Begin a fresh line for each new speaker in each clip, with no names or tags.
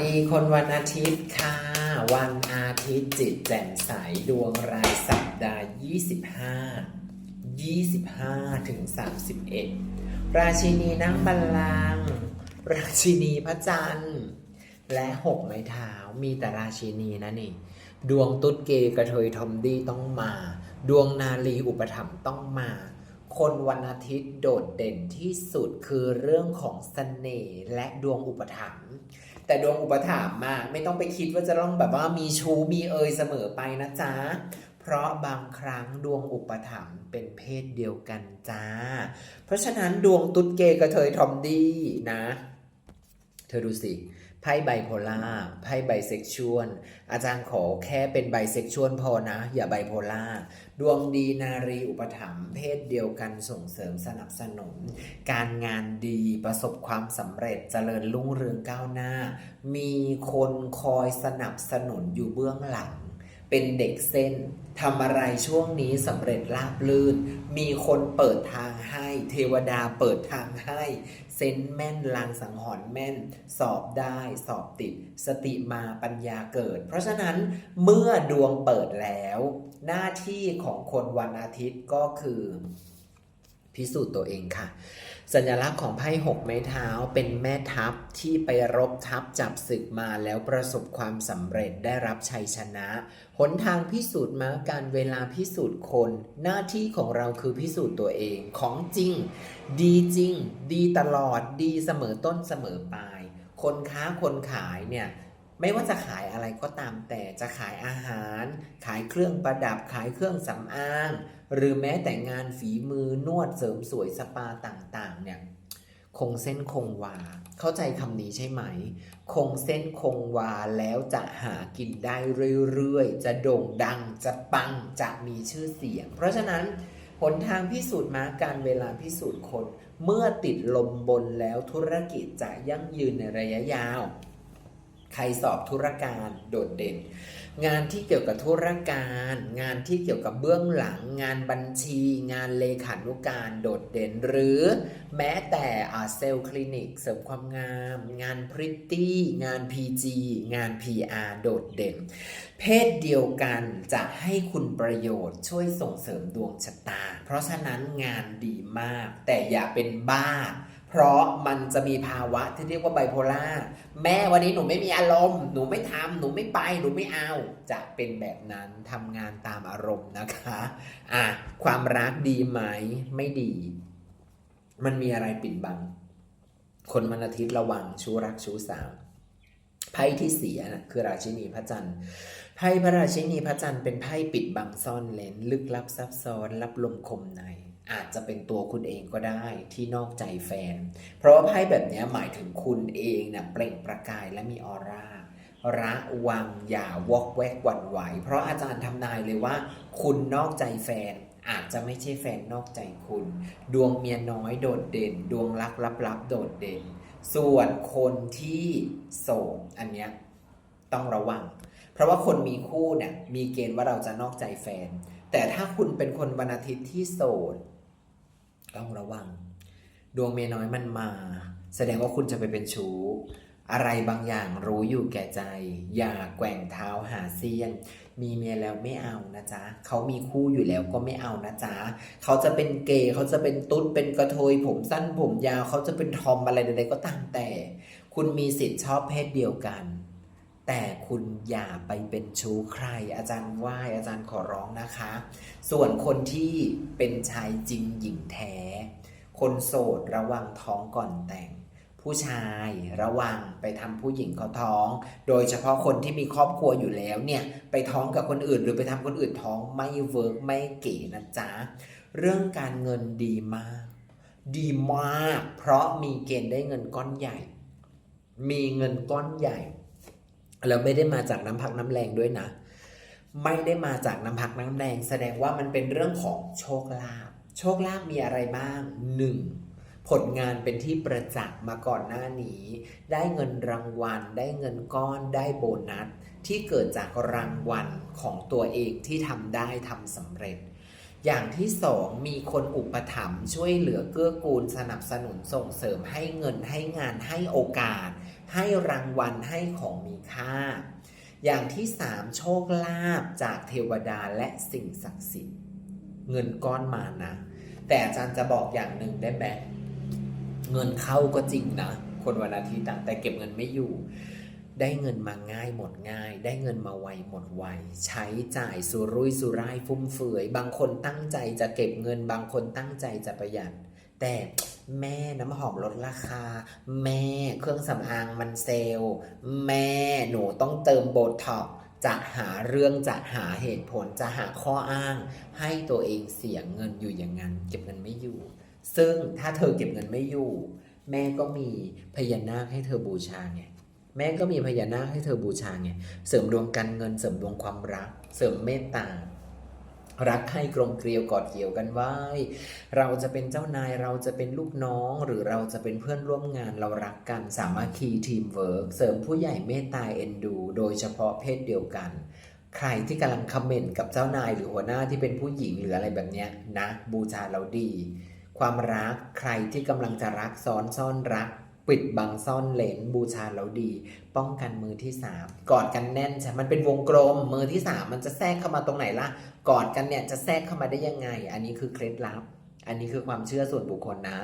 ดีคนวันอาทิตย์ค่ะ วันอาทิตย์จิตแจ่มใสดวงรายสัปดาห์ 25 25 ถึง 31 ราชินีนั่งบัลลังก์ราชินีพระจันทร์ และหกไม้เท้ามีแต่ราชินีนะนี่ ดวงตุ๊ดเกย์กระเทยทอมดี้ต้องมา ดวงนาลีอุปถัมภ์ต้องมาคนวันอาทิตย์โดดเด่นที่สุดคือเรื่องของเสน่ห์และดวงอุปถัมภ์ แต่ดวงอุปถัมภ์มาไม่ต้องไปคิดว่าจะต้องแบบว่ามีชู้มีเอยเสมอไปนะจ๊ะ เพราะบางครั้งดวงอุปถัมภ์เป็นเพศเดียวกันจ้า เพราะฉะนั้นดวงตุ๊ดเกย์กระเทยทอมดี้นะ เธอดูสิ ไพ่ไบโพล่าไพ่ไบเซ็กชวลอาจารย์ขอแค่เป็นไบเซ็กชวลพอนะ อย่าไบโพล่าดวงดีนารีอุปถัมภ์เพศเดียวกันส่งเสริมสนับสนุน การงานดีประสบความสำเร็จเจริญรุ่งเรืองก้าวหน้า มีคนคอยสนับสนุนอยู่เบื้องหลัง เป็นเด็กเส้นทำอะไรช่วงนี้สำเร็จราบลื่น มีคนเปิดทางให้ เทวดาเปิดทางให้ เซนแม่นลางสังหรณ์แม่น สอบได้สอบติด สติมาปัญญาเกิด เพราะฉะนั้นเมื่อดวงเปิดแล้ว หน้าที่ของคนวันอาทิตย์ก็คือ พิสูจน์ตัวเองค่ะ สัญลักษณ์ของไพ่หกไม้เท้าเป็นแม่ทัพที่ไปรบทัพจับศึกมาแล้วประสบความสำเร็จได้รับชัยชนะ หนทางพิสูจน์มาการเวลาพิสูจน์คน หน้าที่ของเราคือพิสูจน์ตัวเองของจริง ดีจริง ดีตลอดดีเสมอต้นเสมอปลาย คนค้าคนขายเนี่ยไม่ว่าจะขายอะไรก็ตามแต่จะขายอาหาร ขายเครื่องประดับขายเครื่องสำอาง หรือแม้แต่งานฝีมือนวดเสริมสวยสปาต่างๆเนี่ย คงเส้นคงวา เข้าใจคำนี้ใช่ไหม คงเส้นคงวาแล้วจะหากินได้เรื่อยๆ จะโด่งดัง จะปัง จะมีชื่อเสียง เพราะฉะนั้นหนทางพิสูจน์มาการเวลาพิสูจน์คน เมื่อติดลมบนแล้วธุรกิจจะยั่งยืนในระยะยาว ใครสอบธุรการโดดเด่น งานที่เกี่ยวกับธุรการ งานที่เกี่ยวกับเบื้องหลัง งานบัญชี งานเลขานุการโดดเด่น หรือแม้แต่เซลล์คลินิกเสริมความงาม งานพริตตี้ งาน PG งาน PR โดดเด่น เพศเดียวกันจะให้คุณประโยชน์ช่วยส่งเสริมดวงชะตา เพราะฉะนั้นงานดีมาก แต่อย่าเป็นบ้า เพราะมันจะมีภาวะที่เรียกว่าไบโพล่าแม่วันนี้หนูไม่มีอารมณ์ หนูไม่ทำหนูไม่ไป หนูไม่เอา จะเป็นแบบนั้นทำงานตามอารมณ์นะคะอะความรักดีไหมไม่ดี มันมีอะไรปิดบัง คนวันอาทิตย์ระวังชู้รักชู้สาวไพ่ที่เสียนะคือราชินีพระจันทร์ไพ่พระราชินีพระจันทร์เป็นไพ่ปิดบังซ่อนเลนลึกลับซับซ้อนรับลมคมใน อาจจะเป็นตัวคุณเองก็ได้ที่นอกใจแฟน เพราะว่าไพ่แบบนี้หมายถึงคุณเองเนะ่ยเปล่งประกายและมีออร่าระวังอย่าวอกแวกหวั่นไหว เพราะอาจารย์ทำนายเลยว่า คุณนอกใจแฟน อาจจะไม่ใช่แฟนนอกใจคุณ ดวงเมียน้อยโดดเด่น ดวงรักลับๆโดดเด่น ส่วนคนที่โสดอันเนี้ยต้องระวัง เพราะว่าคนมีคู่เนี่ยมีเกณฑ์ว่าเราจะนอกใจแฟน แต่ถ้าคุณเป็นคนวันอาทิตย์ที่โสด ต้องระวัง ดวงเมียน้อยมันมา แสดงว่าคุณจะไปเป็นชู้ อะไรบางอย่างรู้อยู่แก่ใจ อย่าแกว่งเท้าหาเสี้ยน มีเมียแล้วไม่เอานะจ๊ะเขามีคู่อยู่แล้วก็ไม่เอานะจ๊ะเขาจะเป็นเกย์เขาจะเป็นตุ๊ดเป็นกระเทยผมสั้นผมยาวเขาจะเป็นทอมอะไรใดๆก็ตามแต่ คุณมีสิทธิ์ชอบเพศเดียวกัน แต่คุณอย่าไปเป็นชู้ใคร อาจารย์ไหว้อาจารย์ขอร้องนะคะ ส่วนคนที่เป็นชายจริงหญิงแท้ คนโสดระวังท้องก่อนแต่ง ผู้ชายระวังไปทำผู้หญิงเขาท้อง โดยเฉพาะคนที่มีครอบครัวอยู่แล้วเนี่ย ไปท้องกับคนอื่น หรือไปทำคนอื่นท้องไม่เวิร์กไม่เก๋นะจ๊ะ เรื่องการเงินดีมาก ดีมาก เพราะมีเกณฑ์ได้เงินก้อนใหญ่ มีเงินก้อนใหญ่ แล้วไม่ได้มาจากน้ำพักน้ำแรงด้วยนะ ไม่ได้มาจากน้ำพักน้ำแรง แสดงว่ามันเป็นเรื่องของโชคลาภโชคลาภมีอะไรบ้างหนึ่งผลงานเป็นที่ประจักษ์มาก่อนหน้านี้ ได้เงินรางวัล ได้เงินก้อนได้โบนัส ที่เกิดจากรางวัลของตัวเองที่ทำได้ทำสำเร็จ อย่างที่สองมีคนอุปถัมภ์ช่วยเหลือเกื้อกูลสนับสนุนส่งเสริมให้เงินให้งานให้โอกาส ให้รางวัลให้ของมีค่า อย่างที่สามโชคลาภจากเทวดาและสิ่งศักดิ์สิทธิ์ เงินก้อนมานะ แต่อาจารย์จะบอกอย่างหนึ่งได้ไหมเงินเข้าก็จริงนะ คนวันอาทิตย์แต่เก็บเงินไม่อยู่ ได้เงินมาง่ายหมดง่าย ได้เงินมาไวหมดไว ใช้จ่ายสุรุ่ยสุร่ายฟุ่มเฟือย บางคนตั้งใจจะเก็บเงิน บางคนตั้งใจจะประหยัด แต่ แม่น้ำหอมลดราคา แม่เครื่องสำอางมันเซลล์แม่หนูต้องเติมโบท็อกจะหาเรื่องจะหาเหตุผลจะหาข้ออ้าง ให้ตัวเองเสียเงินอยู่อย่างนั้น เก็บเงินไม่อยู่ ซึ่งถ้าเธอเก็บเงินไม่อยู่ แม่ก็มีพญานาคให้เธอบูชาไงแม่ก็มีพญานาคให้เธอบูชาไงเสริมดวงการเงินเสริมดวงความรัก เสริมเมตตา รักให้กลมเกลียวกอดเกี่ยวกันไว้ เราจะเป็นเจ้านายเราจะเป็นลูกน้องหรือเราจะเป็นเพื่อนร่วมงานเรารักกัน สามัคคีทีมเวิร์กเสริมผู้ใหญ่เมตตาเอ็นดู โดยเฉพาะเพศเดียวกัน ใครที่กำลังคอมเมนต์กับเจ้านายหรือหัวหน้าที่เป็นผู้หญิงหรืออะไรแบบนี้นะ บูชาเราดี ความรักใครที่กำลังจะรักซ้อนซ่อนรัก ปิดบังซ่อนเลนบูชาแล้วดี ป้องกันมือที่สามกอดกันแน่นใช่มันเป็นวงกลมมือที่สามมันจะแทรกเข้ามาตรงไหนล่ะกอดกันเนี่ยจะแทรกเข้ามาได้ยังไง อันนี้คือเคล็ดลับ อันนี้คือความเชื่อส่วนบุคคลนะ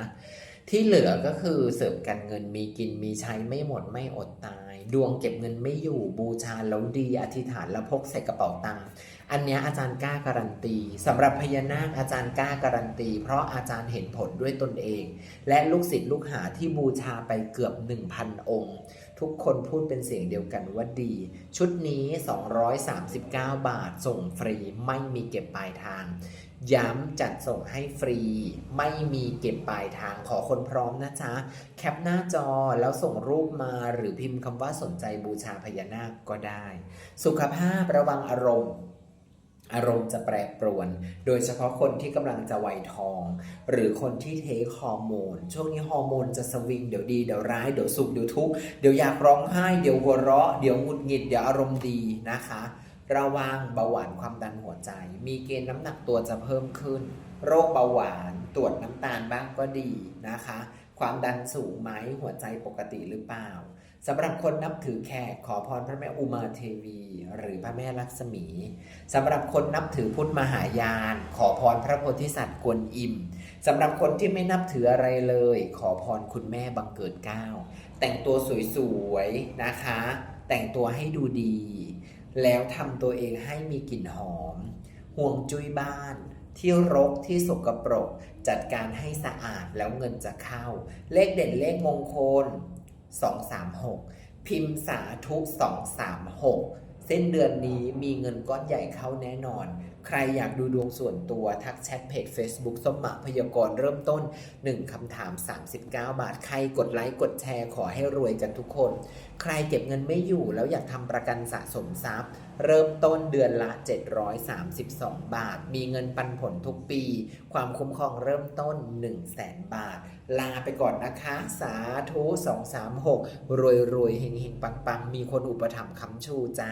ที่เหลือก็คือเสริมกันเงินมีกินมีใช้ไม่หมดไม่อดตาย ดวงเก็บเงินไม่อยู่บูชาแล้วดีอธิษฐานแล้วพกใส่กระเป๋าตังค์อันนี้อาจารย์กล้าการันตีสำหรับพญานาคอาจารย์กล้าการันตี เพราะอาจารย์เห็นผลด้วยตนเอง และลูกศิษย์ลูกหาที่บูชาไปเกือบ 1,000 องค์ ทุกคนพูดเป็นเสียงเดียวกันว่าดี ชุดนี้ 239 บาทส่งฟรีไม่มีเก็บปลายทาง ย้ำจัดส่งให้ฟรี ไม่มีเก็บปลายทางขอคนพร้อมนะจ๊ะ แคปหน้าจอแล้วส่งรูปมาหรือพิมพ์คำว่าสนใจบูชาพญานาคก็ได้ สุขภาพระวังอารมณ์ อารมณ์จะแปรปรวน โดยเฉพาะคนที่กำลังจะวัยทอง หรือคนที่เทคฮอร์โมน ช่วงนี้ฮอร์โมนจะสวิงเดี๋ยวดีเดี๋ยวร้ายเดี๋ยวสุขเดี๋ยวทุกข์เดี๋ยวอยากร้องไห้ เดี๋ยวหัวเราะ เดี๋ยวหงุดหงิดเดี๋ยวอารมณ์ดีนะคะ ระวังเบาหวานความดันหัวใจ มีเกณฑ์น้ำหนักตัวจะเพิ่มขึ้น โรคเบาหวานตรวจน้ำตาลบ้างก็ดีนะคะ ความดันสูงไหมหัวใจปกติหรือเปล่าสำหรับคนนับถือแขกขอพรพระแม่อุมาเทวี หรือพระแม่ลักษมีสำหรับคนนับถือพุทธมหายาน ขอพรพระโพธิสัตว์กวนอิมสำหรับคนที่ไม่นับถืออะไรเลย ขอพรคุณแม่บังเกิดเก้าแต่งตัวสวยๆนะคะ แต่งตัวให้ดูดี แล้วทำตัวเองให้มีกลิ่นหอม ห่วงจุ้ยบ้าน ที่รกที่สกปรก จัดการให้สะอาดแล้วเงินจะเข้า เลขเด่นเลขมงคล 236 พิมพ์สาธุ236 เส้นเดือนนี้มีเงินก้อนใหญ่เข้าแน่นอน ใครอยากดูดวงส่วนตัวทักแชทเพจ Facebook สมหมัครพยากรณ์เริ่มต้น 1คำถาม 39 บาท ใครกดไลค์กดแชร์ขอให้รวยกันทุกคน ใครเก็บเงินไม่อยู่แล้วอยากทำประกันสะสมทรัพย์ เริ่มต้นเดือนละ 732 บาท มีเงินปันผลทุกปี ความคุ้มครองเริ่มต้น 1 0 0 0 0แบาท ลาไปก่อนนะคะ สาธุ236 รวยรวยเฮงเฮงปังปังมีคนอุปถัมภ์ค้ำชูจ้า